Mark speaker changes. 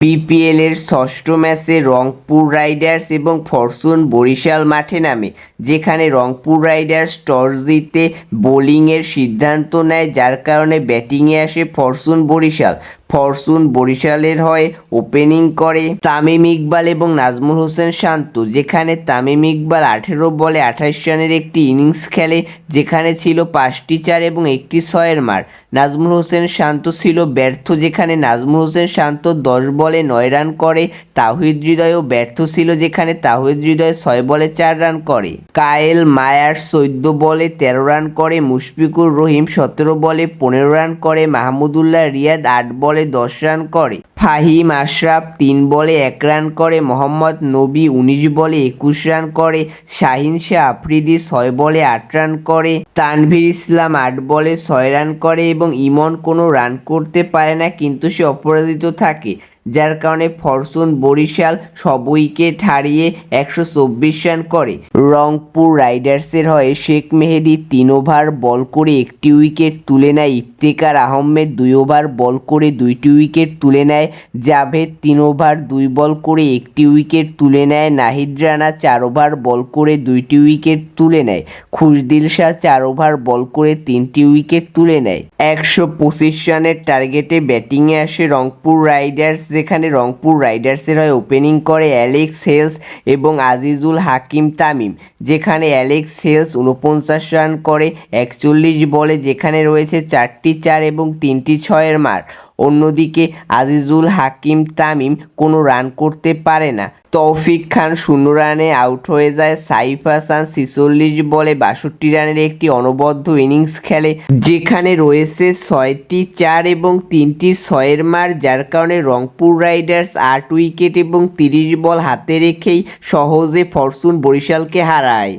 Speaker 1: BPL এর ষষ্ঠ ম্যাচে রংপুর রাইডার্স এবং ফরচুন বরিশাল মাঠে নামে, যেখানে রংপুর রাইডার্স টস জিতে বোলিংয়ের সিদ্ধান্ত নেয়, যার কারণে ব্যাটিংয়ে আসে ফরচুন বরিশাল। ফরচুন বরিশালের হয়ে ওপেনিং করে তামিম ইকবাল এবং নাজমুল হোসেন শান্ত, যেখানে তামিম ইকবাল আঠেরো বলে আঠাশ রানের একটি ইনিংস খেলে, যেখানে ছিল পাঁচটি চার এবং একটি ছয়ের মার। নাজমুল হোসেন শান্ত ছিল ব্যর্থ, যেখানে নাজমুল হোসেন শান্ত দশ বলে নয় রান করে, তাহিদ হৃদয়ও ব্যর্থ ছিল, যেখানে তাহিদ হৃদয় ছয় বলে চার রান করে। কায়েল মায়ার চোদ্দ বলে তেরো রান করে, মুশফিকুর রহিম সতেরো বলে পনেরো রান করে, মাহমুদুল্লাহ রিয়াদ আট বলে দশ রান করে। ফাহিম আশরাফ তিন বলে এক রান করে। মোহাম্মদ নবী উনিশ বলে একুশ রান করে। শাহিন শাহ আফ্রিদি ছয় বলে আট রান করে। তানভীর ইসলাম আট বলে ছয় রান করে এবং ইমন কোনো রান করতে পারে না, কিন্তু সে অপরাজিত থাকে। যার কারণে ফরচুন, বরিশাল সব উইকেট হারিয়ে একশো চব্বিশ রান করে। রংপুর রাইডার্সের হয়ে শেখ মেহেদি তিন ওভার বল করে একটি উইকেট তুলে নেয়। ইফতেকার আহমেদ দুই ওভার বল করে দুইটি উইকেট তুলে নেয়। জাভেদ তিন ওভার দুই বল করে একটি উইকেট তুলে নেয়। নাহিদ রানা চার ওভার বল করে দুইটি উইকেট তুলে নেয়। খুশদিল শাহ চার ওভার বল করে তিনটি উইকেট তুলে নেয়। একশো পঁচিশ রানের টার্গেটে ব্যাটিংয়ে আসে রংপুর রাইডার্স। যেখানে রংপুর রাইডার্সের হয়ে ওপেনিং করে অ্যালেক্স হেলস এবং আজিজুল হাকিম তামিম, যেখানে অ্যালেক্স হেলস উনপঞ্চাশ রান করে একচল্লিশ বলে যেখানে রয়েছে চারটি চার এবং তিনটি ছয়ের মার। অন্যদিকে আজিজুল হাকিম তামিম কোনো রান করতে পারে না। তৌফিক খান শূন্য রানে আউট হয়ে যায় সাইফ হাসান ছিচল্লিশ বলে বাষট্টি রানের একটি অনবদ্য ইনিংস খেলে, যেখানে রয়েছে ছয়টি চার এবং তিনটি ছয়ের মার, যার কারণে রংপুর রাইডার্স আট উইকেট এবং তিরিশ বল হাতে রেখেই সহজে ফরচুন বরিশালকে হারায়।